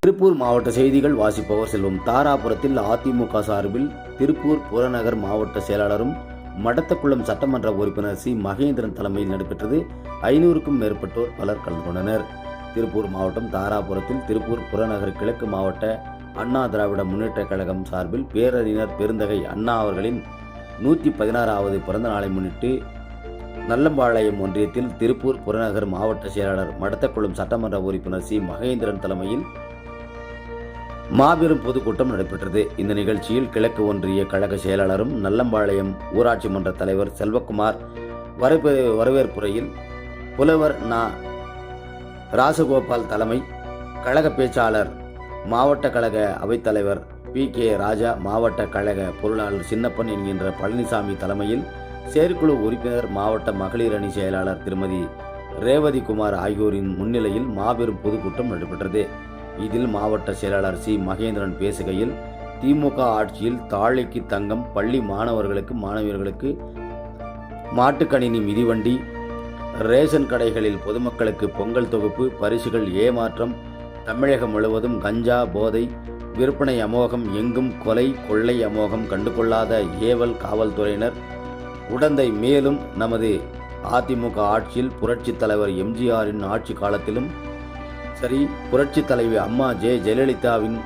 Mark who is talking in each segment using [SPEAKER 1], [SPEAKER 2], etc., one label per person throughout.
[SPEAKER 1] திருப்பூர் மாவட்ட செய்திகள் வாசிப்பவர் செல்வம். தாராபுரத்தில் அதிமுக சார்பில் திருப்பூர் புறநகர் மாவட்ட செயலாளரும் மடத்தக்குளம் சட்டமன்ற உறுப்பினர் சி. மகேந்திரன் தலைமையில் நடைபெற்றது. ஐநூறுக்கும் மேற்பட்டோர் பலர் கலந்து கொண்டனர். திருப்பூர் மாவட்டம் தாராபுரத்தில் திருப்பூர் புறநகர் கிழக்கு மாவட்ட அண்ணா திராவிட முன்னேற்றக் கழகம் சார்பில் பேரறிஞர் பெருந்தகை அண்ணா அவர்களின் நூற்றி பதினாறாவது பிறந்த நாளை முன்னிட்டு நல்லம்பாளையம் ஒன்றியத்தில் திருப்பூர் புறநகர் மாவட்ட செயலாளர் மடத்தக்குளம் சட்டமன்ற உறுப்பினர் சி. மகேந்திரன் தலைமையில் மாபெரும் பொதுக்கூட்டம் நடைபெற்றது. இந்த நிகழ்ச்சியில் கிழக்கு ஒன்றிய கழக செயலாளரும் நல்லம்பாளையம் ஊராட்சி மன்ற தலைவர் செல்வகுமார் வரவே வரவேற்புரையில் புலவர் நா. ராசகோபால் தலைமை கழக பேச்சாளர் மாவட்ட கழக அவைத்தலைவர் பி. கே. ராஜா மாவட்ட கழக பொருளாளர் சின்னப்பன் என்கின்ற பழனிசாமி தலைமையில் செயற்குழு உறுப்பினர் மாவட்ட மகளிர் அணி செயலாளர் திருமதி ரேவதி குமார் ஆகியோரின் முன்னிலையில் மாபெரும் பொதுக்கூட்டம் நடைபெற்றது. இதில் மாவட்ட செயலாளர் சி. மகேந்திரன் பேசுகையில் திமுக ஆட்சியில் தாழைக்கு தங்கம் பள்ளி மாணவர்களுக்கு மாணவியர்களுக்கு மாட்டுக்கணினி மிதிவண்டி ரேஷன் கடைகளில் பொதுமக்களுக்கு பொங்கல் தொகுப்பு பரிசுகள் ஏமாற்றம் தமிழகம் முழுவதும் கஞ்சா போதை விற்பனை அமோகம் எங்கும் கொலை கொள்ளை அமோகம் கண்டுகொள்ளாத ஏவல் காவல்துறையினர் உடந்தை மேலும் நமது அதிமுக ஆட்சியில் புரட்சித் தலைவர் எம்ஜிஆரின் ஆட்சி காலத்திலும் சரி புரட்சித் தலைவி அம்மா ஜெ. ஜெயலலிதாவின்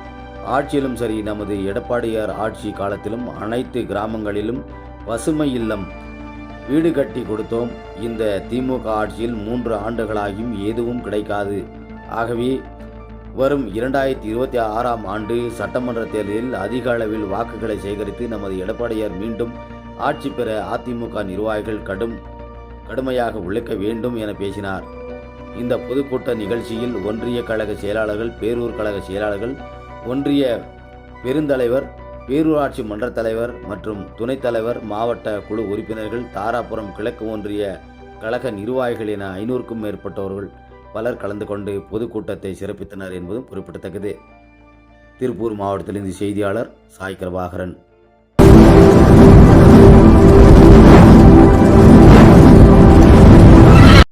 [SPEAKER 1] ஆட்சியிலும் சரி நமது எடப்பாடியார் ஆட்சி காலத்திலும் அனைத்து கிராமங்களிலும் பசுமை இல்லம் வீடு கட்டி கொடுத்தோம். இந்த திமுக ஆட்சியில் மூன்று ஆண்டுகளாகியும் எதுவும் கிடைக்காது. ஆகவே வரும் இரண்டாயிரத்தி இருபத்தி ஆறாம் ஆண்டு சட்டமன்ற தேர்தலில் அதிக அளவில் வாக்குகளை சேகரித்து நமது எடப்பாடியார் மீண்டும் ஆட்சி பெற அதிமுக நிர்வாகிகள் கடும் கடுமையாக உழைக்க வேண்டும் என பேசினார். இந்த பொதுக்கூட்ட நிகழ்ச்சியில் ஒன்றிய கழக செயலாளர்கள் பேரூர் கழக செயலாளர்கள் ஒன்றிய பெருந்தலைவர் பேரூராட்சி மன்ற தலைவர் மற்றும் துணைத் தலைவர் மாவட்ட குழு உறுப்பினர்கள் தாராபுரம் கிழக்கு ஒன்றிய கழக நிர்வாகிகள் என ஐநூறுக்கும் மேற்பட்டவர்கள் பலர் கலந்து கொண்டு பொதுக்கூட்டத்தை சிறப்பித்தனர் என்பதும் குறிப்பிடத்தக்கது. திருப்பூர் மாவட்டத்திலிருந்து செய்தியாளர் சாய் கிரபாகரன்.